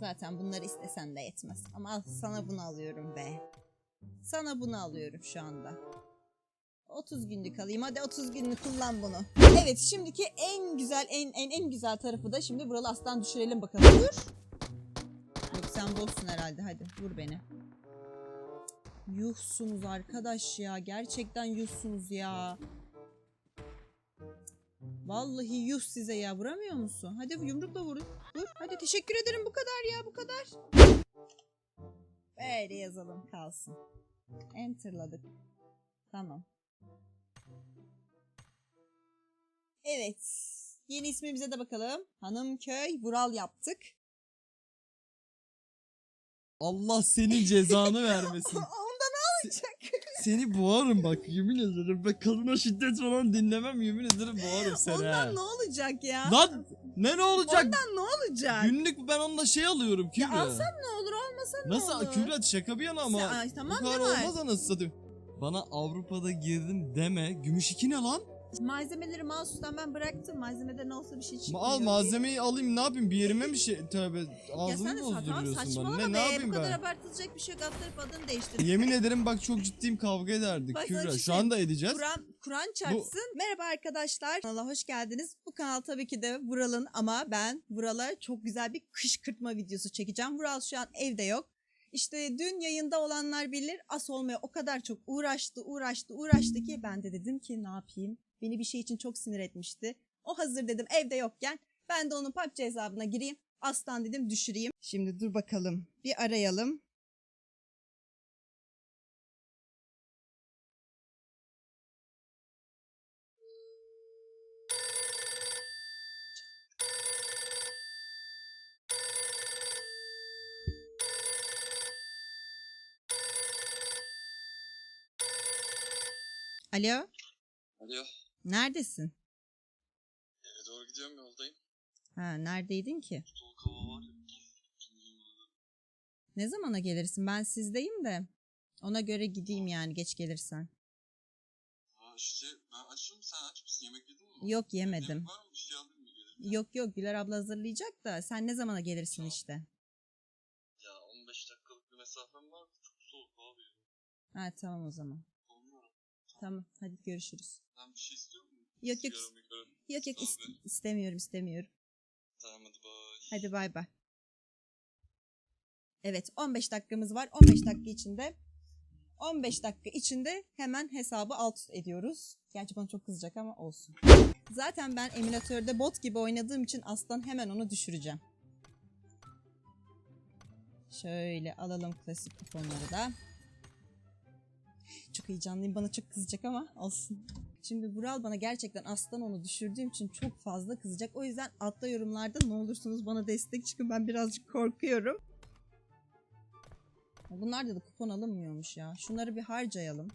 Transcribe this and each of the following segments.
Zaten bunları istesen de yetmez. Ama sana bunu alıyorum be. Sana bunu alıyorum şu anda. 30 günlük alayım. Hadi 30 günlük kullan bunu. Evet şimdiki en güzel en en en güzel tarafı da şimdi buralı aslan düşürelim bakalım. Vur. Yok sen boşsun herhalde. Hadi vur beni. Yuhsunuz arkadaş ya. Gerçekten yuhsunuz ya. Vallahi yuh size ya. Vuramıyor musun? Hadi yumrukla vurun. Vur. Hadi teşekkür ederim. Bu kadar ya. Bu kadar. Böyle yazalım kalsın. Enter'ladık. Tamam. Evet. Yeni ismimize de bakalım. Hanımköy Vural yaptık. Allah senin cezanı vermesin. Onda ne olacak? Seni boğarım bak yemin ederim. Ben kadına şiddet falan dinlemem yemin ederim boğarım seni. Ondan ha. ne olacak ya? Lan ne ne olacak? Ondan ne olacak? Günlük ben onunla şey alıyorum ya Kübra. alsam ne olur olmasa ne Nasıl olur? Kübra şaka bir yana ama. Sen- Ay, tamam bu kadar ne var? olmaz anasını satayım. Bana Avrupa'da girdim deme. Gümüş iki ne lan? Malzemeleri mouse'dan ben bıraktım. Malzemede ne olsa bir şey çıkmıyor. al malzemeyi alayım ne yapayım bir yerime mi şey tövbe sa- tamam bozduruyorsun bana. Ne, be. ne yapayım Bu kadar ben? abartılacak bir şey yok. Atlayıp adını değiştir. Yemin ederim bak çok ciddiyim kavga ederdik Bak Kübra. şey Şu anda edeceğiz. Kur'an Kur'an çarpsın. Merhaba arkadaşlar. Kanala hoş geldiniz. Bu kanal tabii ki de Vural'ın ama ben Vural'a çok güzel bir kışkırtma videosu çekeceğim. Vural şu an evde yok. İşte dün yayında olanlar bilir as olmaya o kadar çok uğraştı uğraştı uğraştı ki ben de dedim ki ne yapayım. Beni bir şey için çok sinir etmişti. O hazır dedim evde yokken ben de onun PUBG hesabına gireyim. Aslan dedim düşüreyim. Şimdi dur bakalım bir arayalım. Alo Alo, neredesin? eve doğru gidiyorum yoldayım. Ha neredeydin ki? Soğuk hava var. Ne zamana gelirsin? Ben sizdeyim de. Ona göre gideyim yani geç gelirsen. Ha işte ben açım sen aç mısın? Yemek yedin mi? Yok yemedim. Yemek var mı? Bir şey aldın mı? Gelirken? Yok yok Güler abla hazırlayacak da sen ne zamana gelirsin Tamam. işte. Ya 15 dakikalık bir mesafem var. Çok soğuk abi. Ha tamam o zaman. Tamam hadi görüşürüz. Sen bir şey istiyor musun? Yok, yok. Sigara, migara. Yok yok is- Abi. istemiyorum istemiyorum. Tamam hadi bay. Hadi bay bay. Evet 15 dakikamız var. 15 dakika içinde 15 dakika içinde hemen hesabı alt ediyoruz. Gerçi bana çok kızacak ama olsun. Zaten ben emülatörde bot gibi oynadığım için aslan hemen onu düşüreceğim. Şöyle alalım klasik kuponları da. Çok heyecanlıyım bana çok kızacak ama olsun. Şimdi Vural bana gerçekten aslan onu düşürdüğüm için çok fazla kızacak. O yüzden altta yorumlarda ne olursunuz bana destek çıkın. Ben birazcık korkuyorum. Bunlarda da kupon alınmıyormuş ya. Şunları bir harcayalım.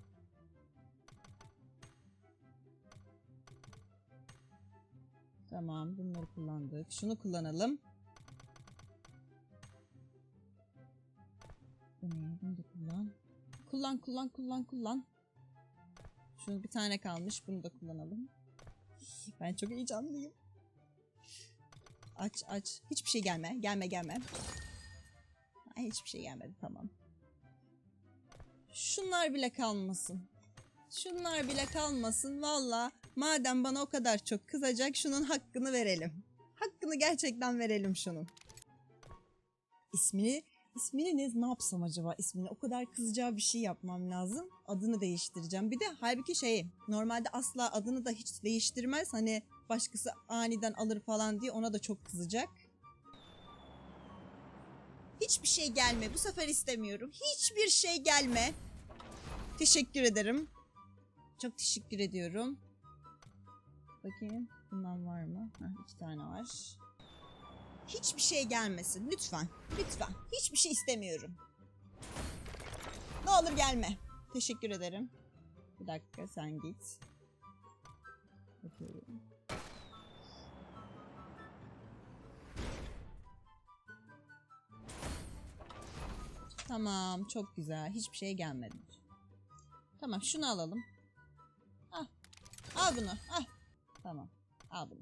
Tamam bunları kullandık. Şunu kullanalım. Bunu da kullan. Kullan kullan kullan kullan. Şunu bir tane kalmış. Bunu da kullanalım. Ben çok heyecanlıyım. Aç aç. Hiçbir şey gelme. Gelme gelme. Ay, hiçbir şey gelmedi tamam. Şunlar bile kalmasın. Şunlar bile kalmasın. Valla madem bana o kadar çok kızacak şunun hakkını verelim. Hakkını gerçekten verelim şunun. İsmini ismini ne, ne yapsam acaba ismini? O kadar kızacağı bir şey yapmam lazım. Adını değiştireceğim. Bir de halbuki şey normalde asla adını da hiç değiştirmez. Hani başkası aniden alır falan diye ona da çok kızacak. Hiçbir şey gelme. Bu sefer istemiyorum. Hiçbir şey gelme. Teşekkür ederim. Çok teşekkür ediyorum. Bakayım. Bundan var mı? Heh, iki tane var. Hiçbir şey gelmesin. Lütfen. Lütfen. Hiçbir şey istemiyorum. Ne olur gelme. Teşekkür ederim. Bir dakika sen git. Bakıyorum. Tamam çok güzel. Hiçbir şey gelmedi. Tamam şunu alalım. Al. Al bunu. Al. Tamam. Al bunu.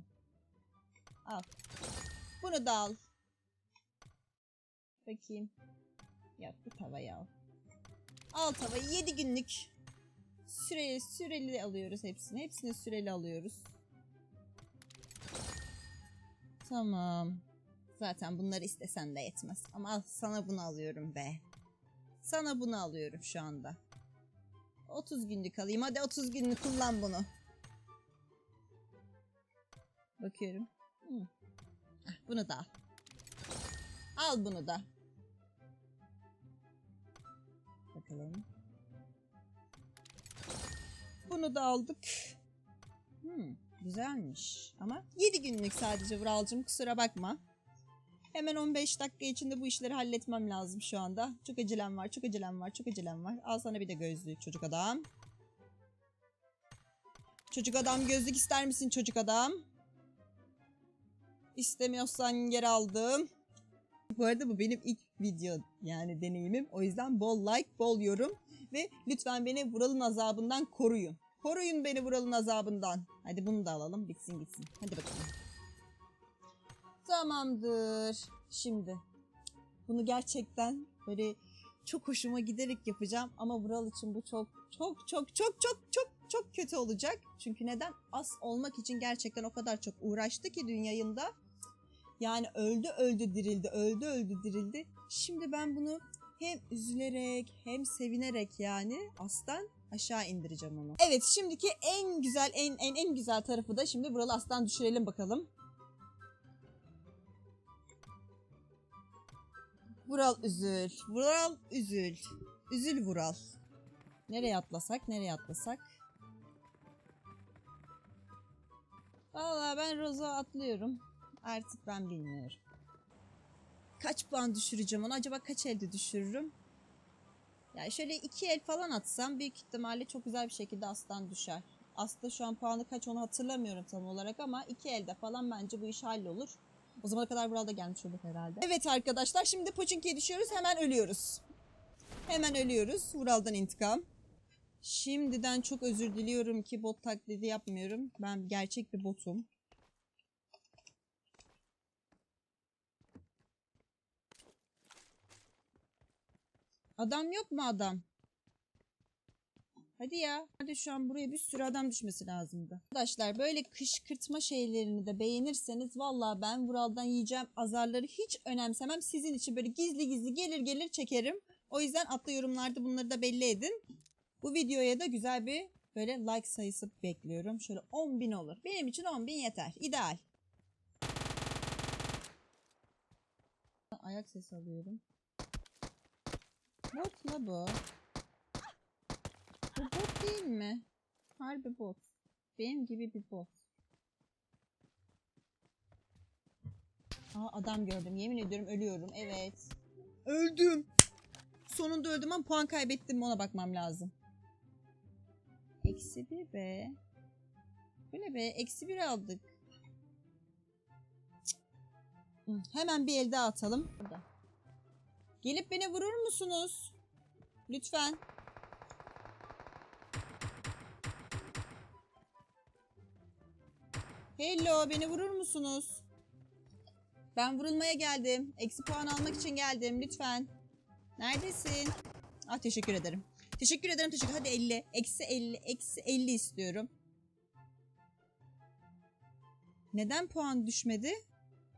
Al. Bunu da al. Bakayım. Yok bu tavayı al. Al tavayı 7 günlük. Süreli, süreli alıyoruz hepsini. Hepsini süreli alıyoruz. Tamam. Zaten bunları istesen de yetmez. Ama al sana bunu alıyorum be. Sana bunu alıyorum şu anda. 30 günlük alayım. Hadi 30 günlük kullan bunu. Bakıyorum. Hı. Bunu da al. Al bunu da. Bakalım. Bunu da aldık. Hmm, güzelmiş. Ama 7 günlük sadece Vuralcığım kusura bakma. Hemen 15 dakika içinde bu işleri halletmem lazım şu anda. Çok acelem var, çok acelem var, çok acelem var. Al sana bir de gözlüğü çocuk adam. Çocuk adam gözlük ister misin çocuk adam? İstemiyorsan geri aldım. Bu arada bu benim ilk video yani deneyimim. O yüzden bol like, bol yorum ve lütfen beni Vural'ın azabından koruyun. Koruyun beni Vural'ın azabından. Hadi bunu da alalım bitsin gitsin. Hadi bakalım. Tamamdır. Şimdi bunu gerçekten böyle çok hoşuma giderek yapacağım ama Vural için bu çok çok çok çok çok çok çok kötü olacak. Çünkü neden? As olmak için gerçekten o kadar çok uğraştı ki dün yayında. Yani öldü öldü dirildi, öldü öldü dirildi. Şimdi ben bunu hem üzülerek hem sevinerek yani aslan aşağı indireceğim onu. Evet şimdiki en güzel en en en güzel tarafı da şimdi Vural'ı aslan düşürelim bakalım. Vural üzül. Vural üzül. Üzül Vural. Nereye atlasak? Nereye atlasak? Valla ben Roza atlıyorum. Artık ben bilmiyorum. Kaç puan düşüreceğim onu? Acaba kaç elde düşürürüm? Yani şöyle iki el falan atsam büyük ihtimalle çok güzel bir şekilde aslan düşer. Aslında şu an puanı kaç onu hatırlamıyorum tam olarak ama iki elde falan bence bu iş hallolur. O zamana kadar burada gelmiş olur herhalde. Evet arkadaşlar şimdi Pochinki'ye düşüyoruz hemen ölüyoruz. Hemen ölüyoruz. Vural'dan intikam. Şimdiden çok özür diliyorum ki bot taklidi yapmıyorum. Ben gerçek bir botum. Adam yok mu adam? Hadi ya. Hadi şu an buraya bir sürü adam düşmesi lazımdı. Arkadaşlar böyle kışkırtma şeylerini de beğenirseniz valla ben Vural'dan yiyeceğim azarları hiç önemsemem. Sizin için böyle gizli gizli gelir gelir çekerim. O yüzden atlı yorumlarda bunları da belli edin. Bu videoya da güzel bir böyle like sayısı bekliyorum. Şöyle 10 bin olur. Benim için 10 bin yeter. İdeal. Ayak sesi alıyorum. Bot la bu. Bu bot değil mi? Harbi bot. Benim gibi bir bot. Aa adam gördüm. Yemin ediyorum ölüyorum. Evet. Öldüm. Sonunda öldüm ama puan kaybettim ona bakmam lazım. Eksi bir be. Ne be? Eksi bir aldık. Hemen bir el daha atalım. Burada. Gelip beni vurur musunuz? Lütfen. Hello, beni vurur musunuz? Ben vurulmaya geldim. Eksi puan almak için geldim. Lütfen. Neredesin? Ah teşekkür ederim. Teşekkür ederim. Teşekkür. Hadi 50. Eksi 50. Eksi 50 istiyorum. Neden puan düşmedi?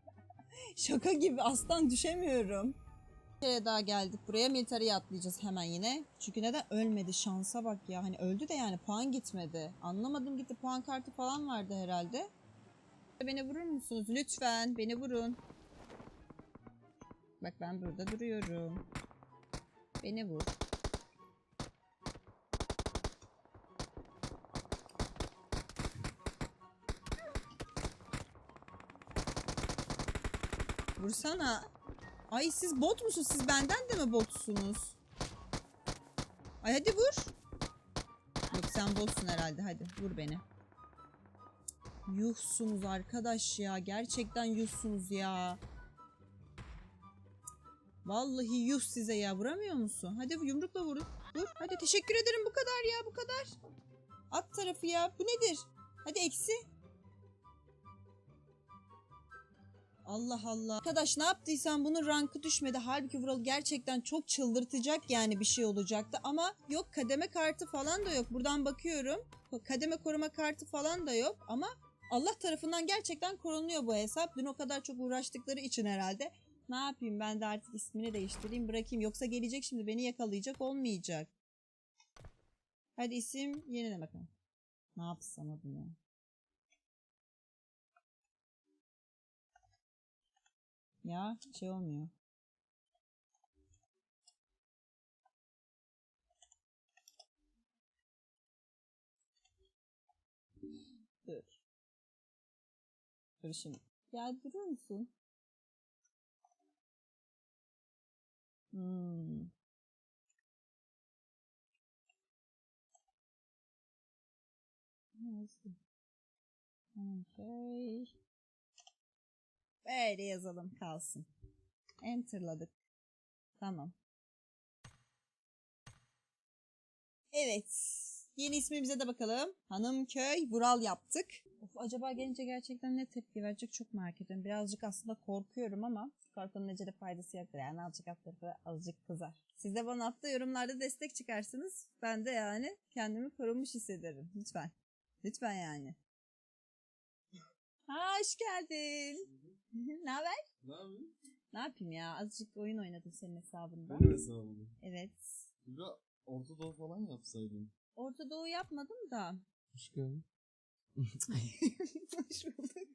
Şaka gibi aslan düşemiyorum. Kere daha geldik buraya. Military'e atlayacağız hemen yine. Çünkü neden ölmedi? Şansa bak ya. Hani öldü de yani puan gitmedi. Anlamadım gitti. Puan kartı falan vardı herhalde. Beni vurur musunuz? Lütfen beni vurun. Bak ben burada duruyorum. Beni vur. Vursana. Ay siz bot musunuz? Siz benden de mi botsunuz? Ay hadi vur. Yok sen botsun herhalde. Hadi vur beni. Yuhsunuz arkadaş ya. Gerçekten yuhsunuz ya. Vallahi yuh size ya. Vuramıyor musun? Hadi yumrukla vurun. Vur. Hadi teşekkür ederim. Bu kadar ya. Bu kadar. At tarafı ya. Bu nedir? Hadi eksi. Allah Allah. Arkadaş ne yaptıysan bunun rankı düşmedi. Halbuki Vural gerçekten çok çıldırtacak yani bir şey olacaktı. Ama yok kademe kartı falan da yok. Buradan bakıyorum. Kademe koruma kartı falan da yok. Ama Allah tarafından gerçekten korunuyor bu hesap. Dün o kadar çok uğraştıkları için herhalde. Ne yapayım ben de artık ismini değiştireyim bırakayım. Yoksa gelecek şimdi beni yakalayacak olmayacak. Hadi isim yenile bakalım. Ne yapsam? Ya şey olmuyor. Dur. Dur şimdi. Ya durur musun? Hmm. Nasıl? Okay. Böyle yazalım kalsın. Enter'ladık. Tamam. Evet. Yeni ismimize de bakalım. Hanımköy Vural yaptık. Of, acaba gelince gerçekten ne tepki verecek çok merak ediyorum. Birazcık aslında korkuyorum ama korkunun necede faydası yoktur. Yani azıcık alt azıcık kızar. Siz de bana attığı yorumlarda destek çıkarsınız. Ben de yani kendimi korunmuş hissederim. Lütfen. Lütfen yani. Ha, hoş geldin. ne haber? Ne yapayım? Ne yapayım ya? Azıcık oyun oynadım senin hesabında. Benim hesabım. Evet. Kübra Orta Doğu falan yapsaydın. Orta Doğu yapmadım da. Hoş geldin. Hoş bulduk.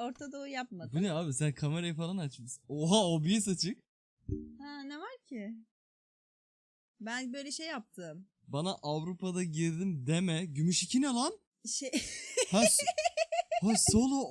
Orta Doğu yapmadım. Bu ne abi sen kamerayı falan açmışsın. Oha OBS açık. Ha ne var ki? Ben böyle şey yaptım. Bana Avrupa'da girdim deme. Gümüş 2 ne lan? Şey Ha, ha solo.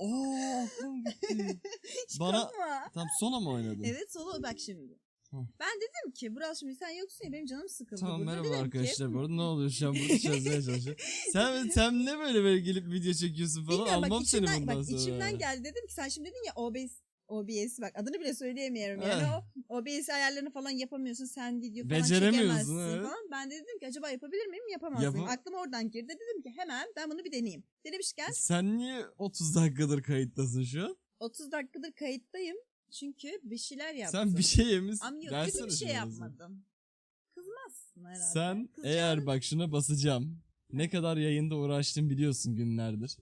Aklım gitti. Bana-. Tam solo mu oynadın? Evet solo bak şimdi. Hı. Ben dedim ki Burak şimdi sen yoksun ya benim canım sıkıldı Tamam burada. merhaba Dedim ki, arkadaşlar bu arada ne oluyor şu an burada çözmeye çalışıyorum. Sen, sen ne böyle böyle gelip video çekiyorsun falan Bilmiyorum almam bak seni içimden, bundan bak sonra. içimden geldi dedim ki sen şimdi dedin ya OBS OBS bak adını bile söyleyemiyorum yani o OBS ayarlarını falan yapamıyorsun sen video falan Beceremiyorsun, çekemezsin evet. falan. Ben de dedim ki acaba yapabilir miyim yapamaz Yapam- mıyım? Aklıma oradan girdi dedim ki hemen ben bunu bir deneyeyim. Denemişken Sen niye 30 dakikadır kayıttasın şu an? 30 dakikadır kayıttayım çünkü bir şeyler yaptım. Sen bir şey yemişsin. Ama yok Versene kötü bir şey şunu ağzına. yapmadım. Kızmazsın herhalde. Sen Kızacağım- eğer bak şuna basacağım. Ne kadar yayında uğraştım biliyorsun günlerdir.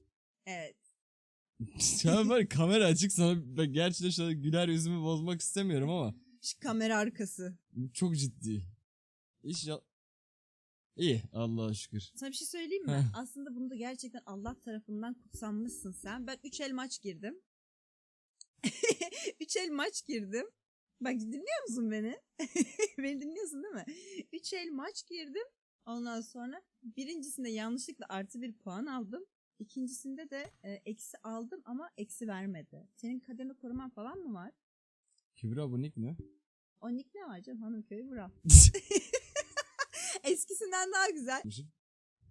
Evet. Şu an böyle kamera açık sana ben gerçekten şu an güler yüzümü bozmak istemiyorum ama Şu kamera arkası. çok ciddi. İş ya... İyi Allah'a şükür. Sana bir şey söyleyeyim mi? Aslında bunu da gerçekten Allah tarafından kutsanmışsın sen. Ben 3 el maç girdim. 3 el maç girdim. Bak dinliyor musun beni? beni dinliyorsun değil mi? 3 el maç girdim. Ondan sonra birincisinde yanlışlıkla artı bir puan aldım. İkincisinde de e, eksi aldım ama eksi vermedi. Senin kademe koruman falan mı var? Kübra bu nick ne? O nick ne var canım? Hanımköy Vural. Eskisinden daha güzel.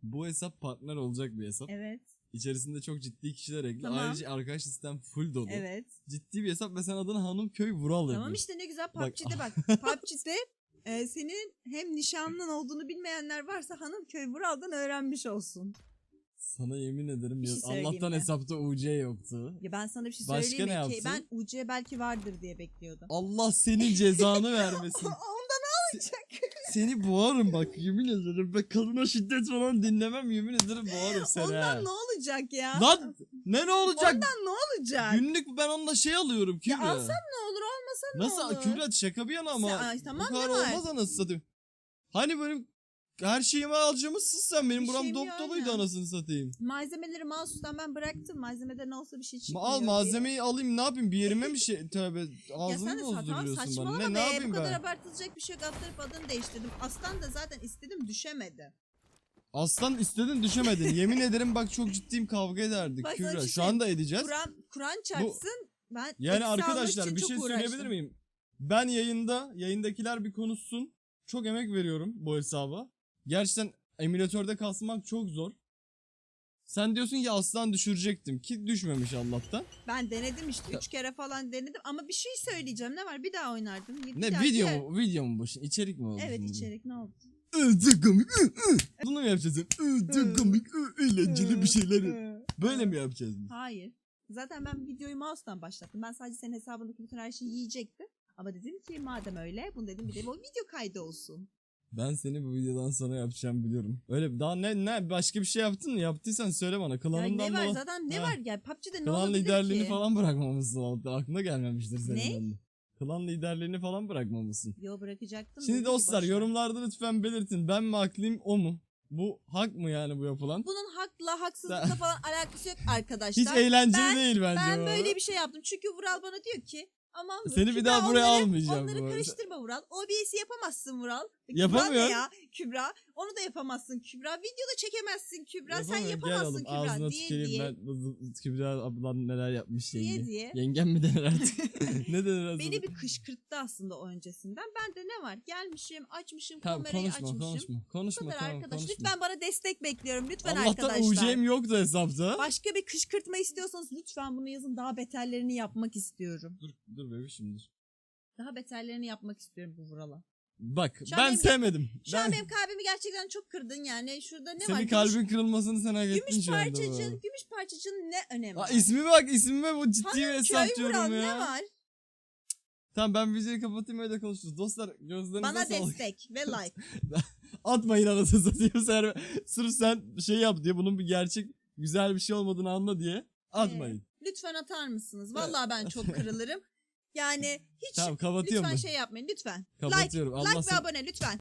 bu hesap partner olacak bir hesap. Evet. İçerisinde çok ciddi kişiler ekli. Tamam. Ayrıca arkadaş listem full dolu. Evet. Ciddi bir hesap ve sen adını Hanımköy Vural Tamam yapıyorsun. işte ne güzel Bak- PUBG'de bak. PUBG'de e, senin hem nişanlın olduğunu bilmeyenler varsa Hanımköy Vural'dan öğrenmiş olsun. Sana yemin ederim Bir şey söyleyeyim Allah'tan mi? hesapta UC yoktu. Ya ben sana bir şey Başka söyleyeyim ne mi? Ki yaptın? ben UC belki vardır diye bekliyordum. Allah senin cezanı vermesin. Onda ne olacak? Seni boğarım bak yemin ederim. Ben kadına şiddet falan dinlemem yemin ederim boğarım seni. ha. Ondan ne olacak ya? Lan ne ne olacak? Ondan ne olacak? Günlük ben onunla şey alıyorum Kübra. Ya alsam ne olur olmasa ne Nasıl olur? Kübra şaka bir yana ama. Sen- ay, tamam bu kadar ne var? olmaz anasını satayım. Hani benim her şeyimi alacağımızsın sen. Benim Bir buram şeyim dop yok doluydu anasını satayım. Malzemeleri mouse'dan ben bıraktım. Malzemeden olsa bir şey Ma- çıkmıyor. al diye. malzemeyi alayım ne yapayım bir yerime mi şey tövbe Ya sen de sa- tamam bozduruyorsun bana. saçmalama Ne, be. ne yapayım Bu kadar ben? abartılacak bir şey yok. Atlarıp adını değiştirdim. Aslan da zaten istedim düşemedi. Aslan istedin düşemedin. Yemin ederim bak çok ciddiyim kavga ederdik Bak sana Kübra. bir şey Şu anda edeceğiz. Kur'an Kur'an çarpsın. Ben Yani eksi almak arkadaşlar için bir çok şey uğraştım. söyleyebilir miyim? Ben yayında, yayındakiler bir konuşsun. Çok emek veriyorum bu hesaba. Gerçekten emülatörde kasmak çok zor. Sen diyorsun ki aslan düşürecektim ki düşmemiş Allah'tan. Ben denedim işte. Üç kere falan denedim. Ama bir şey söyleyeceğim. Ne var? Bir daha oynardım. Bir Ne daha video diğer- mu? Video mu bu? şimdi? İçerik mi oldu? Evet şimdi? içerik ne oldu? Komik. Bunu mu yapacağız? Komik. Eğlenceli bir şeyler. Böyle mi yapacağız? biz? Hayır. Zaten ben videoyu mouse'dan başlattım. Ben sadece senin hesabındaki bütün her şeyi yiyecektim. Ama dedim ki madem öyle bunu dedim bir de o video kaydı olsun. Ben seni bu videodan sonra yapacağım biliyorum. Öyle daha ne ne başka bir şey yaptın mı? Yaptıysan söyle bana. Yani Klanından ne var dola- zaten ne Ha. var yani PUBG'de ne Klan olabilir liderliğini ki? falan bırakmamışsın. Aklına gelmemiştir senin. Ne? onun. Klan liderliğini falan bırakmamışsın. Yo bırakacaktım. Şimdi dedim ki dostlar boş ver. yorumlarda lütfen belirtin. Ben mi haklıyım o mu? Bu hak mı yani bu yapılan? Bunun hakla haksızlıkla Sen- falan alakası yok arkadaşlar. Hiç eğlenceli ben- değil bence Ben böyle bir şey yaptım. Çünkü Vural bana diyor ki aman Nur, Seni bir Kübra daha buraya almayacağım Onları arada. karıştırma Vural. OBS'i yapamazsın Vural. Kübra Yapamıyor. ne ya? Kübra. Onu da yapamazsın Kübra. Videoda çekemezsin Kübra. Sen Yapamıyor. Gel yapamazsın Kübra. Ağzına diye diye. ben. Kübra ablan neler yapmış Diye yenge. diye. Yengem mi denir artık? ne denir aslında? Beni bir kışkırttı aslında o öncesinden. Ben de ne var? Gelmişim, açmışım, Tamam kamerayı konuşma açmışım. konuşma. Bu Konuşma kadar tamam arkadaş. konuşma. Lütfen bana destek bekliyorum. Lütfen Allah'tan arkadaşlar. UC'm yoktu hesapta. Başka bir kışkırtma istiyorsanız lütfen bunu yazın. Daha beterlerini yapmak istiyorum. Dur dur bebişim dur. Daha beterlerini yapmak istiyorum bu Vural'a. Bak Şu an ben benim- sevmedim. Şu ben, an benim kalbimi gerçekten çok kırdın yani. Şurada ne var? senin Gümüş- kalbin kırılmasını sen hak ettin Gümüş şu anda. parçacığın, gümüş parçacığın ne önemi var? ismi bak ismime bu ciddi bir hesap köy Vural diyorum ne ya. var? Tamam ben videoyu kapatayım öyle konuşuruz. Dostlar gözlerinize Bana sağlık. destek ve like. Atmayın anasını satayım sen. Sırf sen şey yap diye bunun bir gerçek güzel bir şey olmadığını anla diye atmayın. Lütfen atar mısınız? Vallahi ben çok kırılırım. Yani hiç Tamam kapatıyorum lütfen ben. şey yapmayın lütfen. Kapatıyorum. Like, Allah like ve abone lütfen.